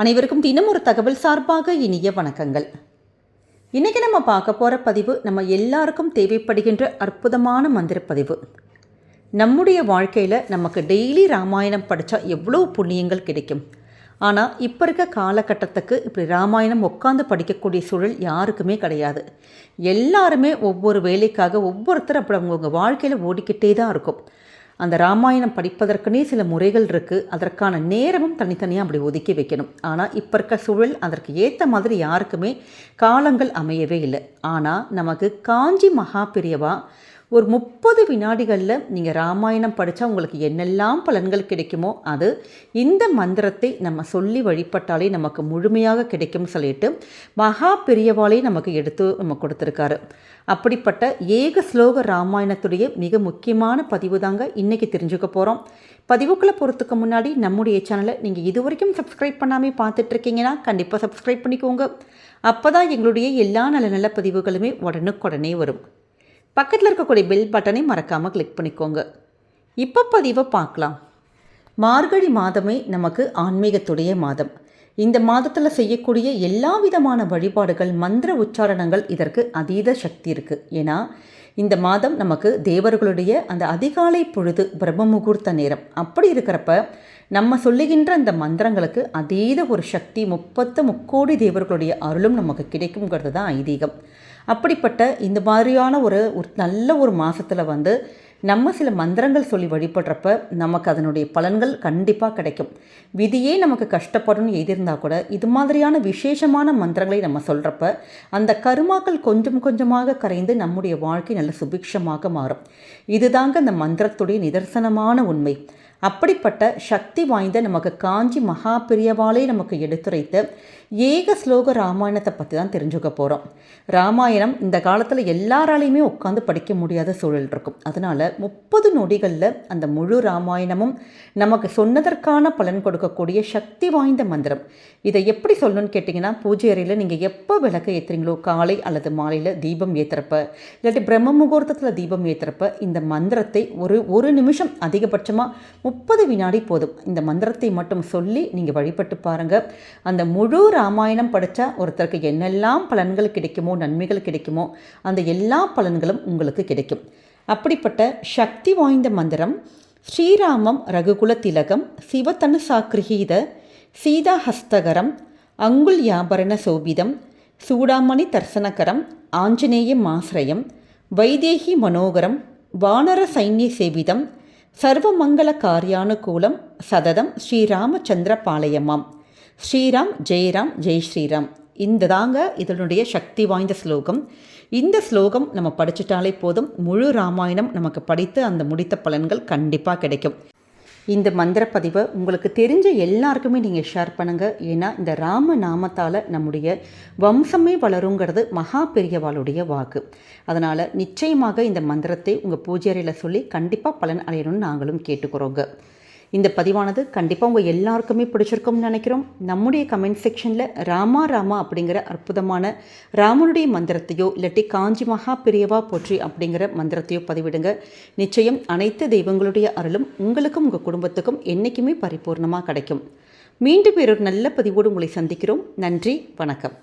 அனைவருக்கும் தினம் ஒரு தகவல் சார்பாக இனிய வணக்கங்கள். இன்றைக்கி நம்ம பார்க்க போகிற பதிவு நம்ம எல்லாருக்கும் தேவைப்படுகின்ற அற்புதமான மந்திர பதிவு. நம்முடைய வாழ்க்கையில் நமக்கு டெய்லி ராமாயணம் படித்தா எவ்வளோ புண்ணியங்கள் கிடைக்கும். ஆனால் இப்போ இருக்க காலகட்டத்துக்கு இப்படி ராமாயணம் உட்காந்து படிக்கக்கூடிய சூழல் யாருக்குமே கிடையாது. எல்லாருமே ஒவ்வொரு வேலைக்காக ஒவ்வொருத்தர் அப்படி அவங்கவுங்க வாழ்க்கையில் ஓடிக்கிட்டே தான் இருக்கும். அந்த ராமாயணம் படிப்பதற்குனே சில முறைகள் இருக்குது அதற்கான நேரமும் தனித்தனியாக அப்படி ஒதுக்கி வைக்கணும். ஆனால் இப்போ இருக்க சூழல் அதற்கு ஏற்ற மாதிரி யாருக்குமே காலங்கள் அமையவே இல்லை. ஆனால் நமக்கு காஞ்சி மகா பிரியவா ஒரு முப்பது வினாடிகளில் நீங்கள் ராமாயணம் படித்தா உங்களுக்கு என்னெல்லாம் பலன்கள் கிடைக்குமோ அது இந்த மந்திரத்தை நம்ம சொல்லி வழிபட்டாலே நமக்கு முழுமையாக கிடைக்கும்னு சொல்லிட்டு மகா பெரியவாளே நமக்கு எடுத்து நம்ம கொடுத்துருக்காரு. அப்படிப்பட்ட ஏக ஸ்லோக ராமாயணத்துடைய மிக முக்கியமான பதிவு தாங்க இன்றைக்கி தெரிஞ்சுக்க போகிறோம் பதிவுக்குள்ளே போகிறதுக்கு முன்னாடி நம்முடைய சேனலை நீங்கள் இது வரைக்கும் சப்ஸ்கிரைப் பண்ணாமல் பார்த்துட்ருக்கீங்கன்னா கண்டிப்பாக சப்ஸ்கிரைப் பண்ணிக்கோங்க. அப்போ தான் எங்களுடைய எல்லா நல்ல நல்ல பதிவுகளுமே உடனுக்குடனே வரும். பக்கத்தில் இருக்கக்கூடிய பெல் பட்டனை மறக்காமல் கிளிக் பண்ணிக்கோங்க. இப்போ பதிவை பார்க்கலாம். மார்கழி மாதமே நமக்கு ஆன்மீகத்துடைய மாதம். இந்த மாதத்தில் செய்யக்கூடிய எல்லா விதமான வழிபாடுகள் மந்திர உச்சாரணங்கள் இதற்கு அதீத சக்தி இருக்குது ஏன்னா இந்த மாதம் நமக்கு தேவர்களுடைய அந்த அதிகாலை பொழுது பிரம்ம முகூர்த்த நேரம். அப்படி இருக்கிறப்ப நம்ம சொல்லுகின்ற அந்த மந்திரங்களுக்கு அதீத ஒரு சக்தி முப்பத்து முக்கோடி தேவர்களுடைய அருளும் நமக்கு கிடைக்குங்கிறது தான் ஐதீகம். அப்படிப்பட்ட இந்த மாதிரியான ஒரு ஒரு நல்ல ஒரு மாதத்தில் வந்து நம்ம சில மந்திரங்கள் சொல்லி வழிபடுறப்ப நமக்கு அதனுடைய பலன்கள் கண்டிப்பாக கிடைக்கும். விதியே நமக்கு கஷ்டப்படணும்னு எழுதியிருந்தால் கூட இது மாதிரியான விசேஷமான மந்திரங்களை நம்ம சொல்கிறப்ப அந்த கருமாக்கள் கொஞ்சம் கொஞ்சமாக கரைந்து நம்முடைய வாழ்க்கை நல்ல சுபிக்ஷமாக மாறும். இதுதாங்க அந்த மந்திரத்துடைய நிதர்சனமான உண்மை. அப்படிப்பட்ட சக்தி வாய்ந்த நமக்கு காஞ்சி மகாபிரியவாளை நமக்கு எடுத்துரைத்த ஏக ஸ்லோக ராமாயணத்தை பற்றி தான் தெரிஞ்சுக்க போகிறோம் ராமாயணம் இந்த காலத்தில் எல்லாராலையுமே உட்காந்து படிக்க முடியாத சூழல் இருக்கும். அதனால் முப்பது நொடிகளில் அந்த முழு ராமாயணமும் நமக்கு சொன்னதற்கான பலன் கொடுக்கக்கூடிய சக்தி வாய்ந்த மந்திரம். இதை எப்படி சொல்லணும்னு கேட்டிங்கன்னா பூஜை அறையில் நீங்கள் எப்போ விளக்க ஏற்றுறீங்களோ காலை அல்லது மாலையில் தீபம் ஏற்றுறப்ப இல்லாட்டி பிரம்ம முகூர்த்தத்தில் தீபம் ஏற்றுறப்ப இந்த மந்திரத்தை ஒரு ஒரு நிமிஷம் அதிகபட்சமாக முப்பது வினாடி போதும். இந்த மந்திரத்தை மட்டும் சொல்லி நீங்கள் வழிபட்டு பாருங்கள் அந்த முழு ராமாயணம் படித்தா ஒருத்தருக்கு என்னெல்லாம் பலன்கள் கிடைக்குமோ நன்மைகள் கிடைக்குமோ அந்த எல்லா பலன்களும் உங்களுக்கு கிடைக்கும். அப்படிப்பட்ட சக்தி வாய்ந்த மந்திரம் ஸ்ரீராமம் ரகுகுல திலகம் சிவதனு சாக்கிரகீத சீதாஹஸ்தகரம் அங்குல் யாபரண சோபிதம் சூடாமணி தர்சனகரம் ஆஞ்சநேய மாசிரயம் வைதேகி மனோகரம் வானர சைன்ய சேவிதம் சர்வமங்கள காரியானுகூலம் சததம் ஸ்ரீராமச்சந்திர பாளையமாம் ஸ்ரீராம் ஜெயராம் ஜெய் ஸ்ரீராம். இந்த தாங்க இதனுடைய சக்தி வாய்ந்த ஸ்லோகம். இந்த ஸ்லோகம் நம்ம படிச்சிட்டாலே போதும். முழு ராமாயணம் நமக்கு படித்து அந்த முடித்த பலன்கள் கண்டிப்பாக கிடைக்கும். இந்த மந்திர பதிவை உங்களுக்கு தெரிஞ்ச எல்லாருக்குமே நீங்கள் ஷேர் பண்ணுங்கள் ஏன்னா இந்த ராம நாமத்தால் நம்முடைய வம்சமே வளருங்கிறது மகா பெரியவாளுடைய வாக்கு. அதனால் நிச்சயமாக இந்த மந்திரத்தை உங்கள் பூஜை அறையில் சொல்லி கண்டிப்பாக பலன் அடையணும்னு நாங்களும் கேட்டுக்கிறோங்க. இந்த பதிவானது கண்டிப்பாக உங்கள் எல்லாருக்குமே பிடிச்சிருக்கும்னு நினைக்கிறோம். நம்முடைய கமெண்ட் செக்ஷனில் ராமா ராமா அப்படிங்கிற அற்புதமான ராமனுடைய மந்திரத்தையோ இல்லாட்டி காஞ்சி மகா பிரியவா போற்றி அப்படிங்கிற மந்திரத்தையோ பதிவிடுங்க. நிச்சயம் அனைத்து தெய்வங்களுடைய அருளும் உங்களுக்கும் உங்கள் குடும்பத்துக்கும் என்றைக்குமே பரிபூர்ணமாக கிடைக்கும். மீண்டும் வேறொரு நல்ல பதிவோடு உங்களை சந்திக்கிறோம். நன்றி வணக்கம்.